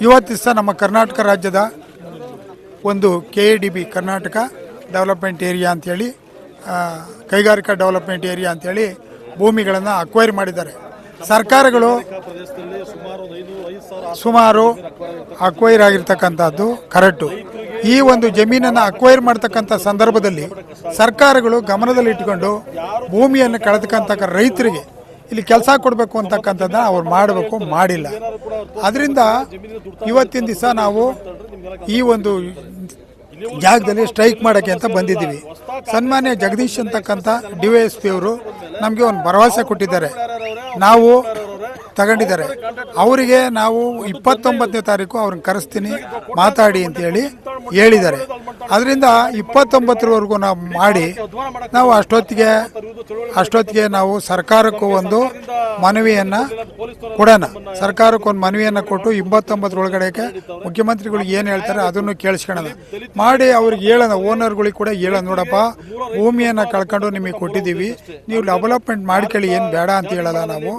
ಇವತ್ತು ನಮ್ಮ ಕರ್ನಾಟಕ ರಾಜ್ಯದ ಒಂದು K A D B Karnataka development area ಅಂತೇಳಿ ಆ, ಕೈಗಾರಿಕಾ ಡೆವಲಪ್ಮೆಂಟ್ ಏರಿಯಾ ಅಂತೇಳಿ ಭೂಮಿಗಳನ್ನು ಅಕ್ವೈರ್ ಮಾಡಿದ್ದಾರೆ. ಸರ್ಕಾರಗಳು ಸುಮಾರು ಅಕ್ವೈರ್ ಆಗಿರ್ತಕ್ಕಂಥದ್ದು ಕರೆಕ್ಟು. ಈ ಒಂದು ಜಮೀನನ್ನು ಅಕ್ವೈರ್ ಮಾಡ್ತಕ್ಕಂಥ ಸಂದರ್ಭದಲ್ಲಿ ಸರ್ಕಾರಗಳು ಗಮನದಲ್ಲಿಟ್ಟುಕೊಂಡು ಭೂಮಿಯನ್ನು ಕಳೆದಕ್ಕಂಥ ರೈತರಿಗೆ ಇಲ್ಲಿ ಕೆಲಸ ಕೊಡಬೇಕು ಅಂತಕ್ಕಂಥದ್ದನ್ನ ಅವ್ರು ಮಾಡಬೇಕು, ಮಾಡಿಲ್ಲ. ಅದರಿಂದ ಇವತ್ತಿನ ದಿವಸ ನಾವು ಈ ಒಂದು ಜಾಗದಲ್ಲಿ ಸ್ಟ್ರೈಕ್ ಮಾಡೋಕ್ಕೆ ಅಂತ ಬಂದಿದ್ದೀವಿ. ಸನ್ಮಾನ್ಯ ಜಗದೀಶ್ ಅಂತಕ್ಕಂಥ ಡಿ ವೈ ಎಸ್ ಪಿ ಅವರು ನಮಗೆ ಒಂದು ಭರವಸೆ ಕೊಟ್ಟಿದ್ದಾರೆ. ನಾವು ತಗೊಂಡಿದ್ದಾರೆ. ಅವರಿಗೆ ನಾವು ಇಪ್ಪತ್ತೊಂಬತ್ತನೇ ತಾರೀಕು ಅವ್ರನ್ನ ಕರೆಸ್ತೀನಿ, ಮಾತಾಡಿ ಅಂತ ಹೇಳಿ ಹೇಳಿದ್ದಾರೆ. ಅದರಿಂದ ಇಪ್ಪತ್ತೊಂಬತ್ತರವರೆಗೂ ನಾವು ಮಾಡಿ ನಾವು ಅಷ್ಟೊತ್ತಿಗೆ ಅಷ್ಟೊತ್ತಿಗೆ ನಾವು ಸರ್ಕಾರಕ್ಕೂ ಒಂದು ಮನವಿಯನ್ನು ಕೊಡೋಣ. ಸರ್ಕಾರಕ್ಕೆ ಒಂದು ಮನವಿಯನ್ನು ಕೊಟ್ಟು ಇಪ್ಪತ್ತೊಂಬತ್ತರೊಳಗಡೆಗೆ ಮುಖ್ಯಮಂತ್ರಿಗಳು ಏನು ಹೇಳ್ತಾರೆ ಅದನ್ನು ಕೇಳಿಸ್ಕೊಳ್ಳೋಣ. ಮಾಡಿ ಅವ್ರಿಗೆ ಹೇಳೋಣ, ಓನರ್ಗಳಿಗೆ ಕೂಡ ಹೇಳೋಣ. ನೋಡಪ್ಪ, ಭೂಮಿಯನ್ನು ಕಳ್ಕೊಂಡು ನಿಮಗೆ ಕೊಟ್ಟಿದ್ದೀವಿ. ನೀವು ಡೆವಲಪ್ಮೆಂಟ್ ಮಾಡ್ಕೊಳ್ಳಿ, ಏನು ಬೇಡ ಅಂತ ಹೇಳಲ್ಲ ನಾವು.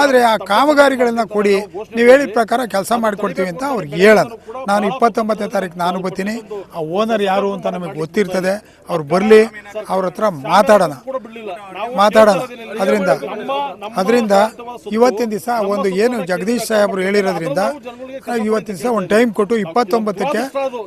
ಆದರೆ ಆ ಕಾಮಗಾರಿಗಳನ್ನ ಕೊಡಿ. ನೀವು ಹೇಳಿದ ಪ್ರಕಾರ ಕೆಲಸ ಮಾಡಿಕೊಡ್ತೀವಿ ಅಂತ ಅವ್ರಿಗೆ ಹೇಳೋಣ. ನಾನು ಇಪ್ಪತ್ತೊಂಬತ್ತನೇ ತಾರೀಕು ನಾನು ಬರ್ತೀನಿ. ಆ ಓನರ್ ಯಾರು ಅಂತ ನಮಗೆ ಗೊತ್ತಿರ್ತದೆ. ಅವ್ರು ಬರಲಿ, ಅವ್ರ ಹತ್ರ ಮಾತಾಡೋಣ. ಮಾತಾಡೋಣ. ಅದರಿಂದ ಅದರಿಂದ ಇವತ್ತಿನ ದಿವಸ ಒಂದು ಏನು ಜಗದೀಶ್ ಸಾಹೇಬರು ಹೇಳಿರೋದ್ರಿಂದ, ಇವತ್ತಿನ ದಿವಸ ಒಂದು ಟೈಮ್ ಕೊಟ್ಟು ಇಪ್ಪತ್ತೊಂಬತ್ತಕ್ಕೆ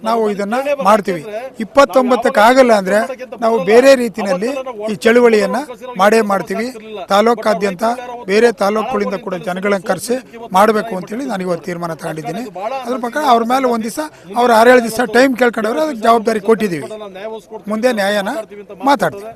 ನಾವು ಇದನ್ನ ಮಾಡ್ತೀವಿ. ಇಪ್ಪತ್ತೊಂಬತ್ತಕ್ಕೆ ಆಗಲ್ಲ ಅಂದ್ರೆ ನಾವು ಬೇರೆ ರೀತಿಯಲ್ಲಿ ಈ ಚಳುವಳಿಯನ್ನ ಮಾಡೇ ಮಾಡ್ತೀವಿ. ತಾಲೂಕಾದ್ಯಂತ ಬೇರೆ ತಾಲೂಕುಗಳಿಂದ ಕೂಡ ಜನಗಳನ್ನು ಕರೆಸಿ ಮಾಡಬೇಕು ಅಂತೇಳಿ ನಾನು ಇವತ್ತು ತೀರ್ಮಾನ ತಗೊಂಡಿದ್ದೀನಿ. ಅದ್ರ ಪ್ರಕಾರ ಅವ್ರ ಮೇಲೆ ಒಂದು ದಿವಸ ಅವ್ರು ಆರೇಳು ದಿವಸ ಟೈಮ್ ಕೇಳ್ಕೊಂಡವ್ರು ಅದಕ್ಕೆ ಜವಾಬ್ದಾರಿ ಕೊಟ್ಟಿದ್ದೀವಿ. ಮುಂದೆ ನ್ಯಾಯನ ಮಾತಾಡ್ತೀವಿ.